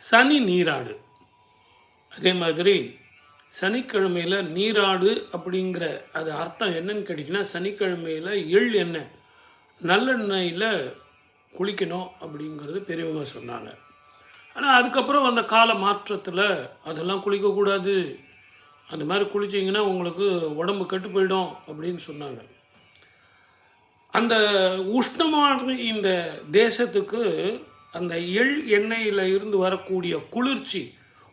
சனி நீராடு. அதே மாதிரி சனிக்கிழமையில் நீராடு அப்படிங்கிற அது அர்த்தம் என்னன்னு கேட்டிங்கன்னா சனிக்கிழமையில் எள் எண்ணெய் நல்லெண்ணெயில் குளிக்கணும் அப்படிங்கிறது பெரியவங்க சொன்னாங்க. ஆனால் அதுக்கப்புறம் அந்த கால மாற்றத்தில் அதெல்லாம் குளிக்கக்கூடாது அந்த மாதிரி குளிச்சிங்கன்னா உங்களுக்கு உடம்பு கெட்டு போயிடும் அப்படின்னு சொன்னாங்க. அந்த உஷ்ணமான இந்த தேசத்துக்கு அந்த எள் எண்ணெயில் இருந்து வரக்கூடிய குளிர்ச்சி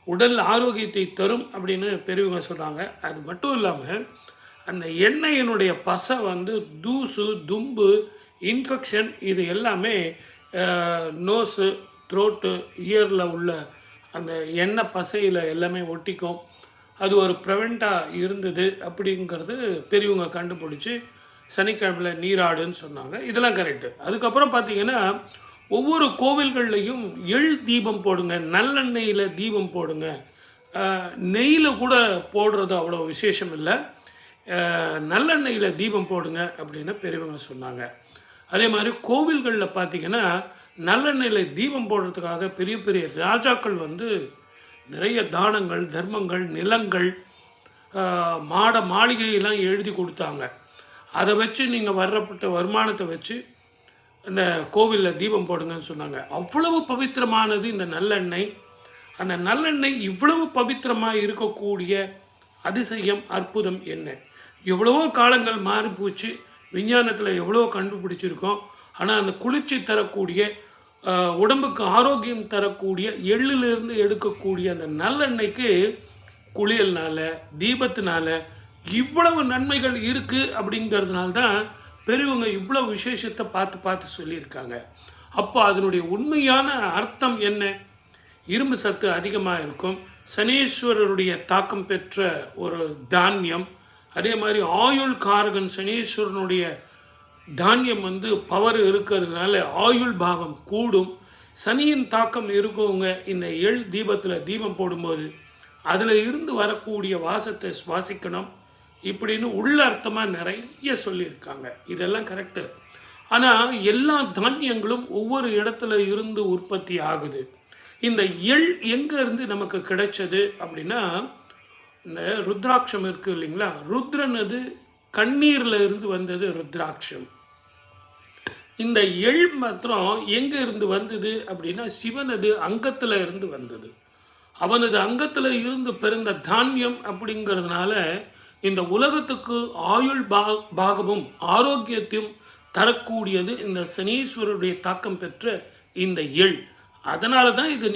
உடல் ஆரோக்கியத்தை தரும் அப்படின்னு பெரியவங்க சொல்கிறாங்க அது மட்டும் இல்லாமல் அந்த எண்ணெயினுடைய பசை வந்து தூசு தும்பு இன்ஃபெக்ஷன் இது எல்லாமே நோஸு த்ரோட்டு இயரில் உள்ள அந்த எண்ணெய் பசையில் எல்லாமே ஒட்டிக்கும். அது ஒரு ப்ரிவெண்ட்டாக இருந்தது அப்படிங்கிறது பெரியவங்க கண்டுபிடிச்சி சனிக்கிழமையில் நீராடுன்னு சொன்னாங்க. இதெல்லாம் கரெக்டு அதுக்கப்புறம் பார்த்தீங்கன்னா ஒவ்வொரு கோவில்கள்லையும் எள் தீபம் போடுங்க நல்லெண்ணெயில் தீபம் போடுங்க. நெய்யில் கூட போடுறது அவ்வளோ விசேஷம் இல்லை. நல்லெண்ணெயில் தீபம் போடுங்க அப்படின்னு பெரியவங்க சொன்னாங்க. அதே மாதிரி கோவில்களில் பார்த்தீங்கன்னா நல்லெண்ணெயில் தீபம் போடுறதுக்காக பெரிய பெரிய ராஜாக்கள் வந்து நிறைய தானங்கள் தர்மங்கள் நிலங்கள் மாட மாளிகையெல்லாம் எழுதி கொடுத்தாங்க. அதை வச்சு நீங்கள் வர்றப்பட்ட வருமானத்தை வச்சு இந்த கோவிலில் தீபம் போடுங்கன்னு சொன்னாங்க. அவ்வளவு பவித்திரமானது இந்த நல்லெண்ணெய். அந்த நல்லெண்ணெய் இவ்வளவு பவித்திரமாக இருக்கக்கூடிய அதிசயம் அற்புதம் என்ன? எவ்வளவோ காலங்கள் மாறி போச்சு. விஞ்ஞானத்தில் எவ்வளோ கண்டுபிடிச்சிருக்கோம். ஆனால் அந்த குளிர்ச்சி தரக்கூடிய உடம்புக்கு ஆரோக்கியம் தரக்கூடிய எள்ளிலிருந்து எடுக்கக்கூடிய அந்த நல்லெண்ணெய்க்கு குளியல்னால தீபத்தினால இவ்வளவு நன்மைகள் இருக்குது அப்படிங்கிறதுனால தான் பெரியவங்க இவ்வளோ விசேஷத்தை பார்த்து பார்த்து சொல்லியிருக்காங்க. அப்போ அதனுடைய உண்மையான அர்த்தம் என்ன? இரும்பு சத்து அதிகமாக இருக்கும். சனீஸ்வரருடைய தாக்கம் பெற்ற ஒரு தானியம். அதே மாதிரி ஆயுள் காரகன் சனீஸ்வரனுடைய தானியம் வந்து பவர் இருக்கிறதுனால ஆயுள் பாகம் கூடும். சனியின் தாக்கம் இருக்கவங்க இந்த எள் தீபத்தில் தீபம் போடும்போது அதில் இருந்து வரக்கூடிய வாசத்தை சுவாசிக்கணும். இப்படின்னு உள்ள அர்த்தமாக நிறைய சொல்லியிருக்காங்க. இதெல்லாம் கரெக்டு ஆனால் எல்லா தானியங்களும் ஒவ்வொரு இடத்துல இருந்து உற்பத்தி ஆகுது. இந்த எள் எங்கேருந்து நமக்கு கிடைச்சது அப்படின்னா இந்த ருத்ராட்சம் இருக்குது இல்லைங்களா? ருத்ரனது கண்ணீரில் இருந்து வந்தது ருத்ராட்சம். இந்த எள் மாத்திரம் எங்கே இருந்து வந்தது அப்படின்னா சிவனது அங்கத்தில் இருந்து வந்தது. அவனது அங்கத்தில் இருந்து பிறந்த தானியம் அப்படிங்கிறதுனால இந்த உலகத்துக்கு ஆயுள் பாகமும் ஆரோக்கியத்தையும் தரக்கூடியது இந்த சனீஸ்வரருடைய தாக்கம் பெற்ற இந்த எள். அதனால தான் இது